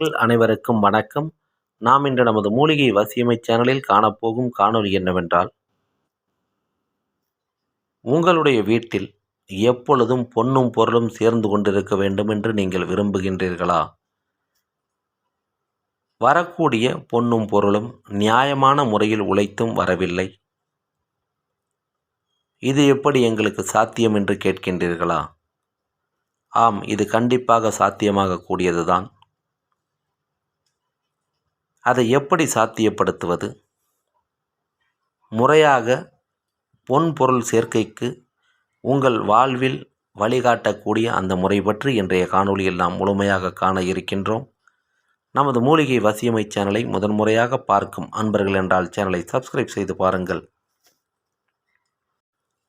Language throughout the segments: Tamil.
அனைவருக்கும் வணக்கம். நாம் இன்று நமது மூலிகை வசியமை சேனலில் காணப்போகும் காணொளி என்னவென்றால் உங்களுடைய வீட்டில் எப்பொழுதும் பொன்னும் பொருளும் சேர்ந்து கொண்டிருக்க வேண்டும் என்று நீங்கள் விரும்புகின்றீர்களா? வரக்கூடிய பொன்னும் பொருளும் நியாயமான முறையில் உழைத்தும் வரவில்லை. இது எப்படி எங்களுக்கு சாத்தியம் என்று கேட்கின்றீர்களா? ஆம் இது கண்டிப்பாக சாத்தியமாக கூடியதுதான் அதை எப்படி சாத்தியப்படுத்துவது? முறையாக பொன் பொருள் சேர்க்கைக்கு உங்கள் வாழ்வில் வழிகாட்டக்கூடிய அந்த முறை பற்றி இன்றைய காணொளியில் நாம் முழுமையாக காண இருக்கின்றோம். நமது மூலிகை வசியமை சேனலை முதன்முறையாக பார்க்கும் அன்பர்கள் என்றால் சேனலை சப்ஸ்கிரைப் செய்து பாருங்கள்.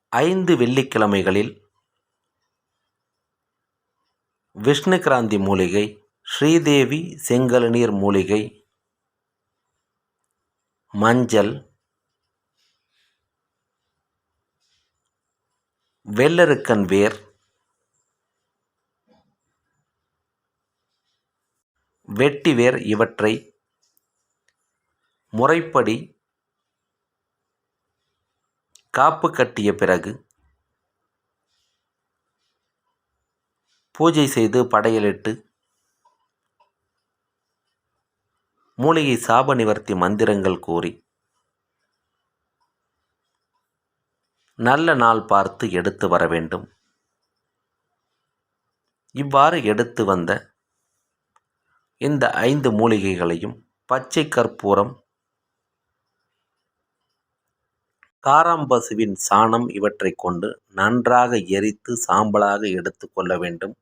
ஐந்து வெள்ளிக்கிழமைகளில் விஷ்ணு கிராந்தி மூலிகை ஸ்ரீதேவி செங்கலநீர் மூலிகை மஞ்சள் வெள்ளருக்கன் வேர் வெட்டிவேர் இவற்றை முறைப்படி காப்பு கட்டிய பிறகு பூஜை செய்து படையலிட்டு மூலிகை சாப நிவர்த்தி மந்திரங்கள் கூறி நல்ல நாள் பார்த்து எடுத்து வர வேண்டும். இவ்வாறு எடுத்து வந்த இந்த ஐந்து மூலிகைகளையும் பச்சை கற்பூரம் காராம்பசுவின் சாணம் இவற்றை கொண்டு நன்றாக எரித்து சாம்பலாக எடுத்து கொள்ள வேண்டும்.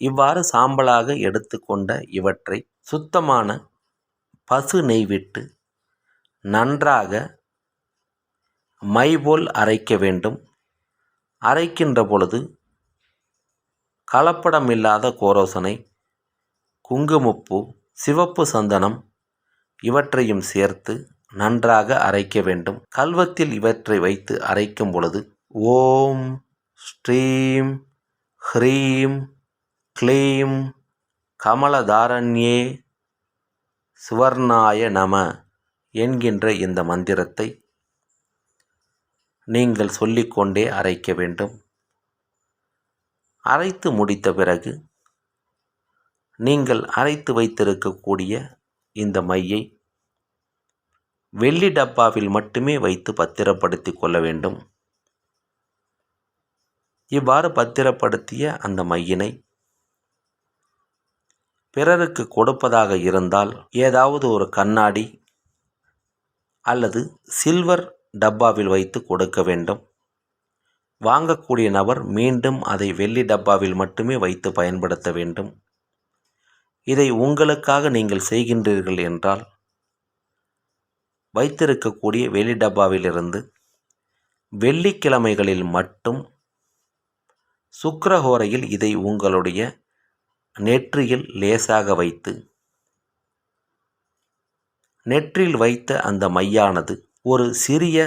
இவ்வாறு சாம்பலாக எடுத்துக்கொண்ட இவற்றை சுத்தமான பசு நெய் விட்டு நன்றாக மைபோல் அரைக்க வேண்டும். அரைக்கின்ற பொழுது கலப்படமில்லாத கோரோசனை குங்குமப்பூ சிவப்பு சந்தனம் இவற்றையும் சேர்த்து நன்றாக அரைக்க வேண்டும். கல்வத்தில் இவற்றை வைத்து அரைக்கும் பொழுது ஓம் ஸ்ரீம் ஹ்ரீம் க்ளீம் கமலதாரண்யே சுவர்ணாய நம என்கின்ற இந்த மந்திரத்தை நீங்கள் சொல்லிக்கொண்டே அரைக்க வேண்டும். அரைத்து முடித்த பிறகு நீங்கள் அரைத்து வைத்திருக்கக்கூடிய இந்த மையை வெள்ளி டப்பாவில் மட்டுமே வைத்து பத்திரப்படுத்தி கொள்ள வேண்டும். இவ்வாறு பத்திரப்படுத்திய அந்த மையினை பிறருக்கு கொடுப்பதாக இருந்தால் ஏதாவது ஒரு கண்ணாடி அல்லது சில்வர் டப்பாவில் வைத்து கொடுக்க வேண்டும். வாங்கக்கூடிய நபர் மீண்டும் அதை வெள்ளி டப்பாவில் மட்டுமே வைத்து பயன்படுத்த வேண்டும். இதை உங்களுக்காக நீங்கள் செய்கின்றீர்கள் என்றால் வைத்திருக்கக்கூடிய வெள்ளி டப்பாவிலிருந்து வெள்ளிக்கிழமைகளில் மட்டும் சுக்கரஹோரையில் இதை உங்களுடைய நெற்றியில் லேசாக வைத்து நெற்றில் வைத்த அந்த மையானது ஒரு சிறிய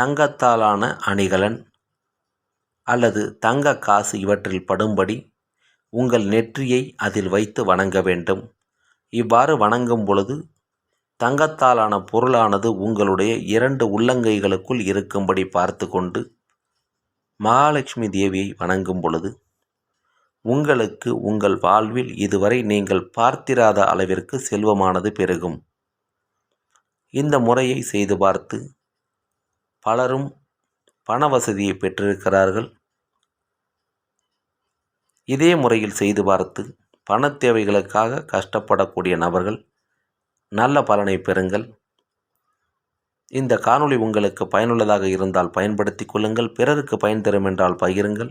தங்கத்தாலான அணிகலன் அல்லது தங்க காசு இவற்றில் படும்படி உங்கள் நெற்றியை அதில் வைத்து வணங்க வேண்டும். இவ்வாறு வணங்கும் பொழுது தங்கத்தாலான பொருளானது உங்களுடைய இரண்டு உள்ளங்கைகளுக்குள் இருக்கும்படி பார்த்து கொண்டு மகாலட்சுமி தேவியை வணங்கும் பொழுது உங்களுக்கு உங்கள் வாழ்வில் இதுவரை நீங்கள் பார்த்திராத அளவிற்கு செல்வமானது பெருகும். இந்த முறையை செய்து பார்த்து பலரும் பண வசதியை பெற்றிருக்கிறார்கள். இதே முறையில் செய்து பார்த்து பண தேவைகளுக்காக கஷ்டப்படக்கூடிய நபர்கள் நல்ல பலனை பெறுங்கள். இந்த காணொளி உங்களுக்கு பயனுள்ளதாக இருந்தால் பயன்படுத்தி கொள்ளுங்கள். பிறருக்கு பயன் தரும் என்றால் பகிருங்கள்.